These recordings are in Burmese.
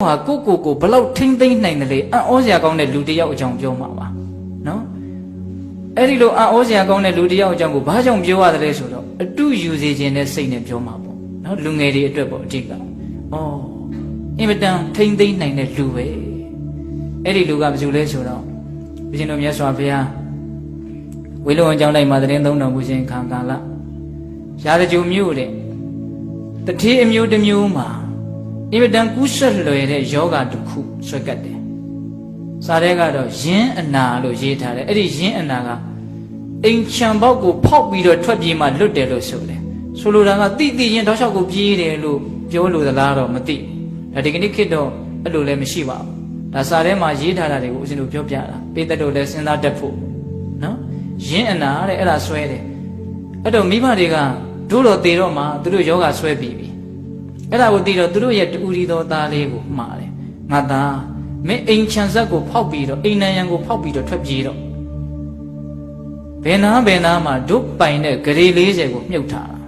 ဟာကိုကိုကိုဘလောက်ထိမ့်သိမ့်နိုင်တယ်လေအံ့ဩစရာကောင်းတဲ့လူတစ်ယောက်အကြောင်းပြောမှာပါနော်အဲ့ဒီလိုအံ့ဩစရာကောင်းတဲ့လူတစ်ယောက်အကြောင်းကိုဘာကြောင့်ပြောရတယ်လဲဆိုတော့အတုယူစေခြင်းနဲ့စိတ်နဲ့ပြောမှာပေါ့နော်လူငယ်တွေအတွက်ပေါ့အဓိကဩအင်မတန်ထိမ့်သိမ့်နိုင်တဲ့လူပဲအဲ့ဒီလူကဘယ်သူလဲဆိုတော့ဘုရင်တော်မြတ်စွာဘုရားဝေလုံအကြောင်းတိုင်းမှာသတင်းသုံးတော်မူခြင်းခံကာလရာဇဂျုံမြို့တဲ့တတိအမျိုးတစ်မျိုးမှာ အင်မတန်ကူးဆက်လွယ်တဲ့ယောဂတစ်ခုဆွဲကတ်တယ်။စာထဲကတော့ယင်းအနာလို့ရေးထားတယ်။အဲ့ဒီယင်းအနာကအိမ်ချံပေါက်ကိုဖောက်ပြီးတော့ထွက်ပြေးမှလွတ်တယ်လို့ဆိုတယ်။ဆိုလိုတာကတိတိရင်တောက်လျှောက်ကိုပြေးတယ်လို့ပြောလို့သလားတော့မသိဘူး။ဒါဒီကနေ့ခေတ်တော့အဲ့လိုလည်းမရှိပါဘူး။ဒါစာထဲမှာရေးထားတာတွေကိုဦးဇင်းတို့ပြောပြတာ။ပေသက်တို့လည်းစဉ်းစားတတ်ဖို့နော်။ယင်းအနာတဲ့အဲ့ဒါဆွဲတယ်။အဲ့တော့မိဘတွေကတို့တော့သေတော့မှသူတို့ယောဂဆွဲပြီးပြီ။ အဲ့ဒါကိုသိတော့သူတို့ရဲ့တူရီတော်သားလေးကိုမှားတယ်ငါသားမင်းအိမ်ချန်ဆက်ကိုဖောက်ပြီးတော့အိမ်နံရံကိုဖောက်ပြီးတော့ထွက်ပြေးတော့ဘယ်နာဘယ်နာမှာဒုပိုင်တဲ့ဂရေ40ကိုမြုပ်ထားတာ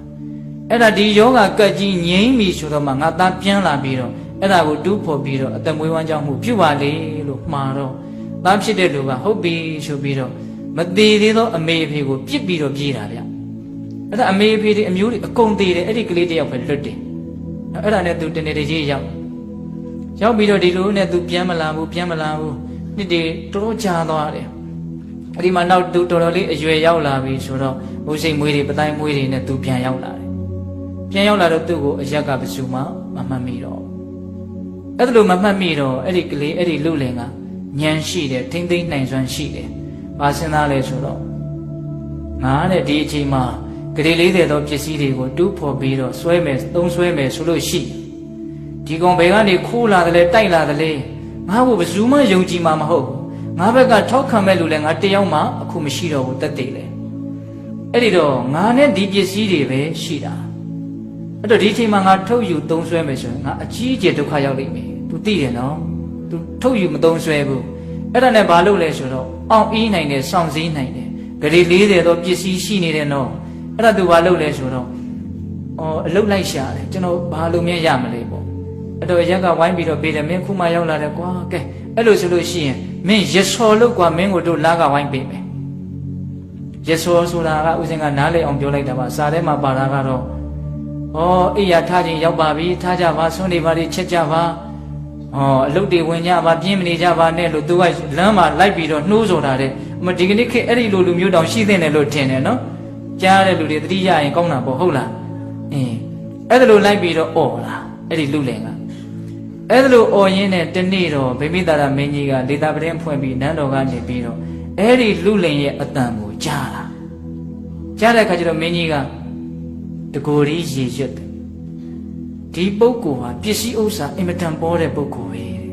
အဲ့ဒါဒီယောဂကတ်ကြီးငြိမ့်ပြီဆိုတော့မှငါသားပြန်လာပြီးတော့အဲ့ဒါကိုတူးဖော်ပြီးတော့အသက်မွေးဝမ်းကြောင်းမှုပြုပါလေလို့မှားတော့သားဖြစ်တဲ့လူကဟုတ်ပြီဆိုပြီးတော့မသေးသေးသောအမေအဖေကိုပြစ်ပြီးတော့ပြေးတာဗျအဲ့ဒါအမေအဖေတွေအမျိုးတွေအကုန်သေးတယ်အဲ့ဒီကလေးတယောက်ပဲလွတ်တယ် အဲ့ဒါနဲ့သူတနေ့တကြီးရောက်ရောက်ပြီးတော့ဒီလိုနဲ့သူပြန်မလာဘူးပြန်မလာဘူးနှစ်တည်းတော်တော်ကြာသွားတယ်အဲ့ဒီမှာနောက်သူတော်တော်လေးအရွယ်ရောက်လာပြီဆိုတော့ဘုစိတ်မွေးတွေပတိုင်းမွေးတွေနဲ့သူပြန်ရောက်လာတယ်ပြန်ရောက်လာတော့သူ့ကိုအရက်ကပစုမှမမှတ်မိတော့အဲ့ဒါလိုမမှတ်မိတော့အဲ့ဒီကလေးအဲ့ဒီလူလင်ကညံရှိတယ်ထိမ့်သိမ့်နိုင်စွမ်းရှိတယ်ဘာစဉ်းစားလဲဆိုတော့ငါတဲ့ဒီအချိန်မှာ ဂရေ40သောပစ္စည်းတွေကိုတူးဖော်ပြီးတော့ဆွဲမယ်သုံးဆွဲမယ်ဆိုလို့ရှိဒီကောင်ဘယ်ကနေခိုးလာတယ်လဲတိုက်လာတယ်လဲငါ့ကိုဘယ်သူမှယုံကြည်မှာမဟုတ်ဘူးငါဘက်ကထောက်ခံမဲ့လူလဲငါတယောက်မှအခုမရှိတော့ဘူးတက်တည်လေအဲ့ဒီတော့ငါနဲ့ဒီပစ္စည်းတွေပဲရှိတာအဲ့တော့ဒီအချိန်မှာငါထုတ်ယူသုံးဆွဲမယ်ဆိုရင်ငါအကြီးအကျယ်ဒုက္ခရောက်လိမ့်မယ် तू သိတယ်နော် तू ထုတ်ယူမသုံးဆွဲဘူးအဲ့ဒါနဲ့ဘာလုပ်လဲဆိုတော့အောင်အီးနိုင်တယ်စောင့်စည်းနိုင်တယ်ဂရေ40တော့ပစ္စည်းရှိနေတယ်နော် အဲ့ဒါသူဘာလုပ်လဲဆိုတော့အော်အလုတ်လိုက်ရှာတယ်ကျွန်တော်ဘာလို့မြင်ရမလဲပေါ့အဲ့တော့ရက်ကဝိုင်းပြီးတော့ပေးတယ်မင်းခုမှရောက်လာတယ်ကွာကဲအဲ့လိုဆိုလို့ရှိရင်မင်းရစော်လို့ကွာမင်းကိုတို့လာကဝိုင်းပေးမယ်ရစော်ဆိုတာကဥစဉ်ကနားလေအောင်ပြောလိုက်တာပါစာထဲမှာပါတာကတော့ဩအိယာထားခြင်းရောက်ပါပြီထားကြပါဆွနေပါလိချက်ကြပါဩအလုတ်တွေဝင်ကြပါပြင်းမနေကြပါနဲ့လို့သူကလမ်းမှာလိုက်ပြီးတော့နှိုးဆိုတာတဲ့အမဒီကနေ့ခေတ်အဲ့ဒီလိုလူမျိုးတောင်ရှိသင့်တယ်လို့ထင်တယ်နော် ကြားတဲ့လူတွေသတိရရင်ကောင်းတာပေါ့ဟုတ်လားအင်းအဲ့ဒါလိုလိုက်ပြီးတော့អော်လာအဲ့ဒီလူလင်ကအဲ့ဒါလိုអော်ရင်းနဲ့တနေ့တော့ဗိမိတာရမင်းကြီးကဒေတာပရင်ဖွင့်ပြီးနန်းတော်ကနေပြီးတော့အဲ့ဒီလူလင်ရဲ့အတန်ကိုကြားလာကြားတဲ့အခါကျတော့မင်းကြီးကတကိုယ်ကြီးရေရွတ်တယ်ဒီပုဂ္ဂိုလ်ဟာပစ္စည်းဥစ္စာအင်မတန်ပေါ်တဲ့ပုဂ္ဂိုလ်ပဲတဲ့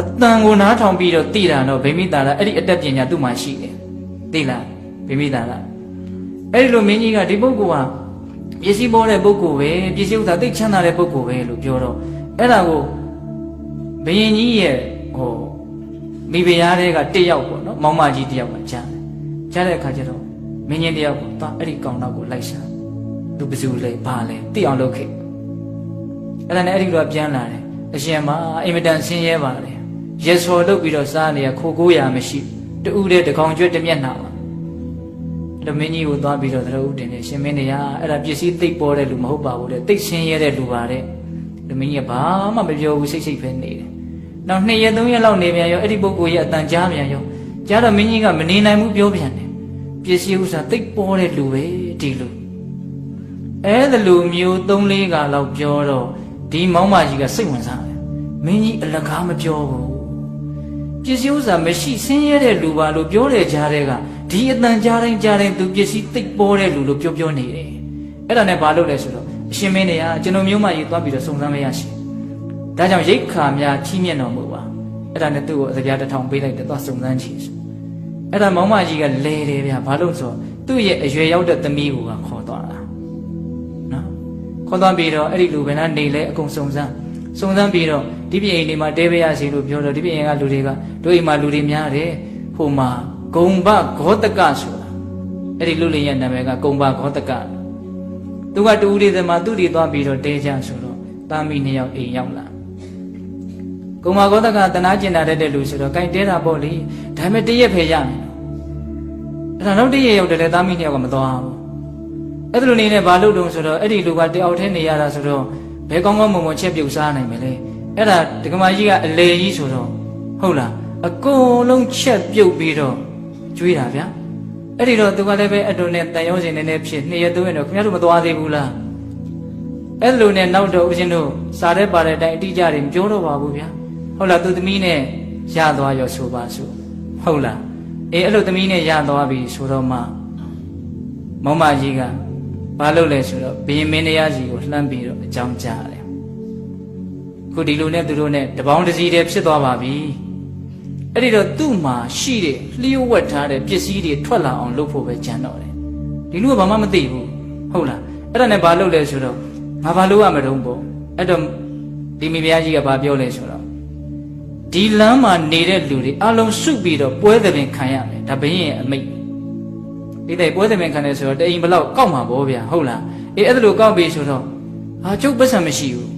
အတန်ကိုနားထောင်ပြီးတော့သိတာတော့ဗိမိတာရအဲ့ဒီအတတ်ပညာသူ့မှာရှိတယ်သိလားဗိမိတာရ အဲ့ဒီလိုမင်းကြီးကဒီပုဂ္ဂိုလ်ဟာပစ္စည်းပေါ်တဲ့ပုဂ္ဂိုလ်ပဲပစ္စည်းဥစ္စာသိချမ်းသာတဲ့ပုဂ္ဂိုလ်ပဲလို့ပြောတော့အဲ့ဒါကိုဘယင်ကြီးရဲ့ဟိုမိဖုရားတွေကတစ်ယောက်ပေါ့နော်မောင်မကြီးတစ်ယောက်ကကြားတယ်ကြားတဲ့အခါကျတော့မင်းကြီးတစ်ယောက်ကသွားအဲ့ဒီကောင်တော့ကိုလိုက်ရှာသူဘယ်သူလဲဘာလဲသိအောင်လုပ်ခဲ့အဲ့ဒါနဲ့အဲ့ဒီတော့ပြန်လာတယ်အရှင်မအင်မတန်ဆင်းရဲပါတယ်ရေစော်လုပ်ပြီးတော့စားနေရခိုကိုးရမရှိတူးတဲ့တကောင်ကျွတ်တစ်မျက်နှာပါ အဲ့တော့မင်းကြီးကိုသွားပြီးတော့သရဥတင်နေရှင်မင်းနေရအဲ့ဒါပစ္စည်းသိပ်ပေါ်တဲ့လူမဟုတ်ပါဘူးတဲ့သိပ်ဆင်းရဲတဲ့လူပါတဲ့လူမင်းကြီးကဘာမှမပြောဘူးစိတ်စိတ်ပဲနေတယ်နောက်နှစ်ရက်သုံးရက်လောက်နေပြန်ရောအဲ့ဒီပုဂ္ဂိုလ်ရဲ့အတန်ကြားပြန်ရောကြားတော့မင်းကြီးကမနေနိုင်ဘူးပြောပြန်တယ်ပစ္စည်းဥစ္စာသိပ်ပေါ်တဲ့လူပဲဒီလူအဲ့ဒါလူမျိုး၃၄ကလောက်ပြောတော့ဒီမောင်မကြီးကစိတ်ဝင်စားတယ်မင်းကြီးအလကားမပြောဘူးပစ္စည်းဥစ္စာမရှိဆင်းရဲတဲ့လူပါလို့ပြောတဲ့ကြားတဲ့က ဒီအတန်ကြားတိုင်းကြားတိုင်းသူပစ္စည်းသိပ်ပေါ်တဲ့လူလို့ပြောပြောနေတယ်အဲ့ဒါနဲ့ဘာလုပ်လဲဆိုတော့အရှင်မင်းတွေကကျွန်တော်မျိုးမကြီးသွားပြီးတော့စုံစမ်းမရရှိဒါကြောင့်ရိတ်ခါများချီးမြှင့်တော်မူပါအဲ့ဒါနဲ့သူ့ကိုအစပြားတစ်ထောင်ပေးလိုက်တယ်သွားစုံစမ်းချီအဲ့ဒါမောင်မကြီးကလဲတယ်ဗျာဘာလို့ဆိုတော့သူ့ရဲ့အရွယ်ရောက်တဲ့သမီးကိုကခေါ်သွားတာနော်ခေါ်သွားပြီးတော့အဲ့ဒီလူဘယ်နှနေလဲအကုန်စုံစမ်းစုံစမ်းပြီးတော့ဒီပြင်အိမ်လေးမှာတဲပေးရစီလို့ပြောတော့ဒီပြင်အိမ်ကလူတွေကတို့အိမ်မှာလူတွေများတယ်ဟိုမှာ ဂုံဘဂောတကဆိုတာအဲ့ဒီလူလေးရဲ့နာမည်ကဂုံဘဂောတကသူကတူဦးလေးသမားသူ့တွေသွားပြီးတော့တဲကြဆိုတော့တာမီနှစ်ယောက်အိမ်ရောက်လာကုမာကောတကတနာကျင်တာတဲ့လူဆိုတော့ကြိုက်တဲတာပေါ့လေဒါပေမဲ့တရက်ဖယ်ရမယ်အဲ့ဒါနောက်တရက်ရောက်တယ်လေသားမီးနှစ်ယောက်ကမသွားဘူးအဲ့ဒါလိုနေနဲ့ဘာလုပ်တုံးဆိုတော့အဲ့ဒီလူကတယောက်တည်းနေရတာဆိုတော့ဘယ်ကောင်းကောင်းမွန်မွန်ချက်ပြုတ်စားနိုင်မလဲအဲ့ဒါဒကမာကြီးကအလေကြီးဆိုတော့ဟုတ်လားအကုန်လုံးချက်ပြုတ်ပြီးတော့ ကျွေးတာဗျာအဲ့ဒီတော့သူကလည်းပဲအတူနဲ့တန်ရုံးစင်နေနေဖြစ်နှစ်ရက်သုံးရက်တော့ခင်ဗျားတို့မသွားသေးဘူးလားအဲ့လိုနဲ့နောက်တော့ဦးဇင်းတို့စားတဲ့ပါတဲ့အတိုင်းအတိအကျတွေမပြောတော့ပါဘူးဗျာဟုတ်လားသူသမီးနဲ့ရသွားရောဆိုပါစို့ဟုတ်လားအေးအဲ့လိုသမီးနဲ့ရသွားပြီဆိုတော့မှမောင်မကြီးကဘာလုပ်လဲဆိုတော့ဘယင်မင်းတရားစီကိုလှမ်းပြီးတော့အကြောင်းကြားတယ်ခုဒီလိုနဲ့သူတို့နဲ့တပေါင်းတစည်းတည်းဖြစ်သွားပါပြီ အဲ့ဒီတော့သူ့မှာရှိတဲ့လျှို့ဝှက်ထားတဲ့ပစ္စည်းတွေထွက်လာအောင်လုပ်ဖို့ပဲကြံတော့တယ်ဒီလူကဘာမှမသိဘူးဟုတ်လားအဲ့ဒါနဲ့ဘာလုပ်လဲဆိုတော့ငါဘာလုပ်ရမတုံးပေါ့အဲ့တော့ဒီမိဖုရားကြီးကဘာပြောလဲဆိုတော့ဒီလမ်းမှာနေတဲ့လူတွေအလုံးစုပြီးတော့ပွဲသဘင်ခံရမယ်ဒါဘင်းရဲ့အမိတ်ဒီတဲ့ပွဲသဘင်ခံတယ်ဆိုတော့တအိမ်ဘလောက်ကောက်မှာပေါ့ဗျာဟုတ်လားအေးအဲ့ဒါလိုကောက်ပြီဆိုတော့ဟာကျုပ်ပတ်စံမရှိဘူး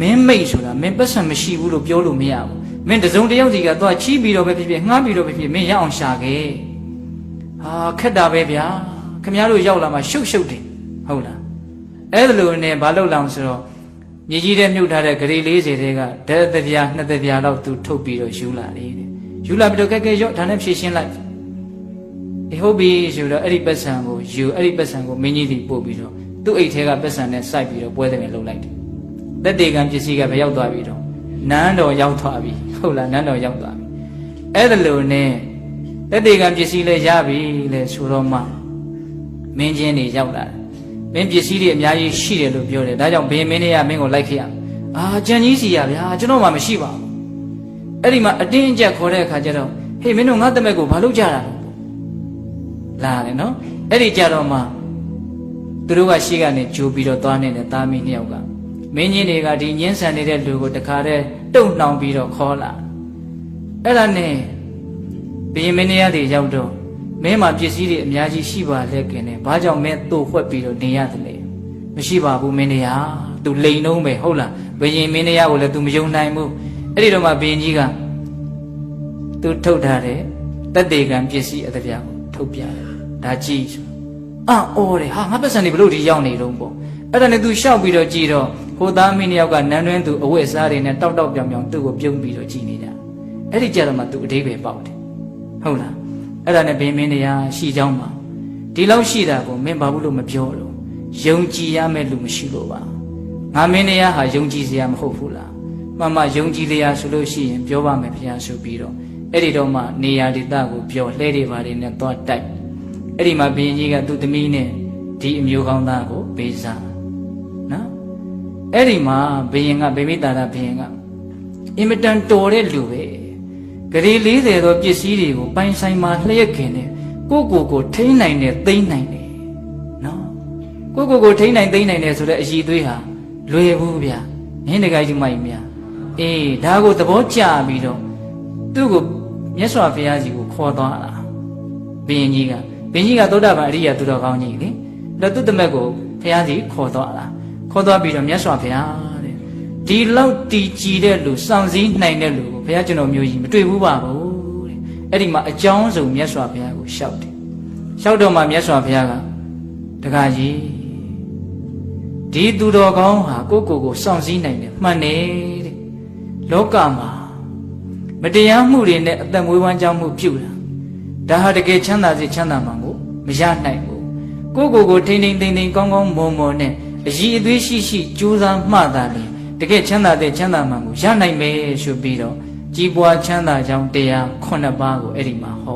မင်းမိတ်ဆိုတာမင်းပတ်စံမရှိဘူးလို့ပြောလို့မရဘူး မင်းတစုံတစ်ယောက်စီကသွားချီးပြီးတော့ပဲဖြစ်ဖြစ်ငှားပြီးတော့ပဲဖြစ်ဖြစ်မင်းရအောင်ရှာခဲ့ဟာခက်တာပဲဗျာခမည်းတော်ရောက်လာမှရှုပ်ရှုပ်တယ်ဟုတ်လားအဲ့ဒါလိုနဲ့ဘာလုပ်လောင်ဆိုတော့မြေကြီးထဲမြုပ်ထားတဲ့ဂရီ40တဲကဓာတ်တစ်ပြားနှစ်တစ်ပြားလောက်သူထုတ်ပြီးတော့ယူလာတယ်တဲ့ယူလာပြီးတော့ကဲကဲရော့ဒါနဲ့ဖြည့်ရှင်းလိုက်ဒီဟုတ်ပြီဆိုတော့အဲ့ဒီပတ်စံကိုယူအဲ့ဒီပတ်စံကိုမင်းကြီးတီပို့ပြီးတော့သူ့အိတ်ထဲကပတ်စံနဲ့စိုက်ပြီးတော့ပွဲတယ်လုံလိုက်တယ်လက်တေကံပစ္စည်းကဘယ်ရောက်သွားပြီတော့နန်းတော်ရောက်သွားပြီ ဟုတ်လားနန်းတော်ရောက်သွားပြီအဲ့ဒါလိုနဲ့လက်တေကံပစ္စည်းလည်းရပြီလေဆိုတော့မှမင်းချင်းတွေရောက်လာတယ်မင်းပစ္စည်းတွေအများကြီးရှိတယ်လို့ပြောတယ်ဒါကြောင့်ဘင်းမင်းတွေကမင်းကိုလိုက်ခဲ့ရအာကြံကြီးစီရဗျာကျွန်တော်မှမရှိပါဘူးအဲ့ဒီမှာအတင်းအကျပ်ခေါ်တဲ့အခါကျတော့ဟေးမင်းတို့ငါတမက်ကိုဘာလုပ်ကြတာလဲလာတယ်နော်အဲ့ဒီကြတော့မှသူတို့ကရှေ့ကနေဂျိုးပြီးတော့သွားနေတဲ့သားမီးနှစ်ယောက်က မင်းကြီးတွေကဒီညင်းဆန်နေတဲ့လူကိုတခါတည်းတုံနှောင်ပြီးတော့ခေါ်လာအဲ့ဒါနဲ့ဘင်းမင်းတွေကတွေရောက်တော့ မင်းမှာပစ္စည်းတွေအများကြီးရှိပါလေခင်တယ်ဘာကြောင့်မင်းတို့ဝှက်ပြီးတော့နေရတယ်လဲမရှိပါဘူးမင်းတရား तू လိန်လုံးပဲဟုတ်လားဘယင်မင်းတရားကိုလည်း तू မယုံနိုင်ဘူးအဲ့ဒီတော့မှဘယင်ကြီးက तू ထုတ်ထားတဲ့တက်တေကံပစ္စည်းအတပြားကိုထုတ်ပြတယ်ဒါကြည့်ဆိုအာအော်တယ်ဟာငါပတ်စံနေဘလို့ဒီရောက်နေတော့ပေါ့အဲ့ဒါနဲ့ तू ရှောက်ပြီးတော့ကြည့်တော့ ဟိုသားမင်းတယောက်ကနန်းတွင်းသူအဝတ်အစားတွေနဲ့တောက်တောက်ပြောင်ပြောင်သူ့ကိုပြုံးပြီးတော့ကြည့်နေကြအဲ့ဒီကြတော့မှ तू အသေးပဲပေါက်တယ်ဟုတ်လားအဲ့ဒါနဲ့ဘင်းမင်းတရားရှိကြောင်းပါဒီလောက်ရှိတာကိုမင်းဘာဘူးလို့မပြောတော့ယုံကြည်ရမယ့်လူမရှိလို့ပါငါမင်းတရားဟာယုံကြည်စရာမဟုတ်ဘူးလားမှန်မှယုံကြည်တရားဆိုလို့ရှိရင်ပြောပါမယ်ဘုရားဆိုပြီးတော့အဲ့ဒီတော့မှနေရာဒေသကိုပြောလှဲတွေပါတွေနဲ့သွားတိုက်အဲ့ဒီမှာဘုရင်ကြီးကသူ့သမီးနဲ့ဒီအမျိုးကောင်းသားကိုပေးစားနော် အဲ့ဒီမှာဘုရင်ကဗေမိတာရဘုရင်ကအင်မတန်တော်တဲ့လူပဲဂရီ40သောပစ္စည်းတွေကိုပိုင်ဆိုင်မှာလျှက်ခင်တယ်ကိုကိုကိုထိန်းနိုင်တယ်သိမ်းနိုင်တယ်နော်ကိုကိုကိုထိန်းနိုင်သိမ်းနိုင်တယ်ဆိုတဲ့အည်သွေးဟာလွယ်ဘူးဗျာနင်းတကယ်ကြီးမိုက်မြာအေးဒါကိုသဘောကျပြီးတော့သူ့ကိုမြတ်စွာဘုရားကြီးကိုခေါ်သွားတာဘုရင်ကြီးကဘုရင်ကြီးကသောတာပန်အရိယာသူတော်ကောင်းကြီးလေတော့သူ့တမက်ကိုဘုရားကြီးခေါ်သွားတာ ခေါ်သွားပြီးတော့မြတ်စွာဘုရားတဲ့ဒီလောက်တီကြည်တဲ့လူစောင့်စည်းနိုင်တဲ့လူကိုဘုရားကျွန်တော်မျိုးကြီးမတွေ့ဘူးပါဘူးတဲ့အဲ့ဒီမှာအကြောင်းစုံမြတ်စွာဘုရားကိုရှောက်တယ်ရှောက်တော့မှမြတ်စွာဘုရားကတခါကြီးဒီသူတော်ကောင်းဟာကိုယ့်ကိုယ်ကိုစောင့်စည်းနိုင်တယ်မှန်တယ်တဲ့လောကမှာမတရားမှုတွေနဲ့အသက်မွေးဝမ်းကြောင်းမှုပြုတာဒါဟာတကယ်ချမ်းသာစေချမ်းသာမှန်ကိုမရနိုင်ဘူးကိုယ့်ကိုယ်ကိုထိမ့်ထိမ့်သိမ့်သိမ့်ကောင်းကောင်းမွန်မွန်နဲ့ အည်အသွေးရှိရှိကြိုးစားမှသာလေတကယ်ချမ်းသာတဲ့ချမ်းသာမှန်ကိုရနိုင်မယ်ဆိုပြီးတော့ကြီးပွားချမ်းသာကြောင်းတရားခုနှစ်ပါးကိုအဲ့ဒီမှာဟောတာ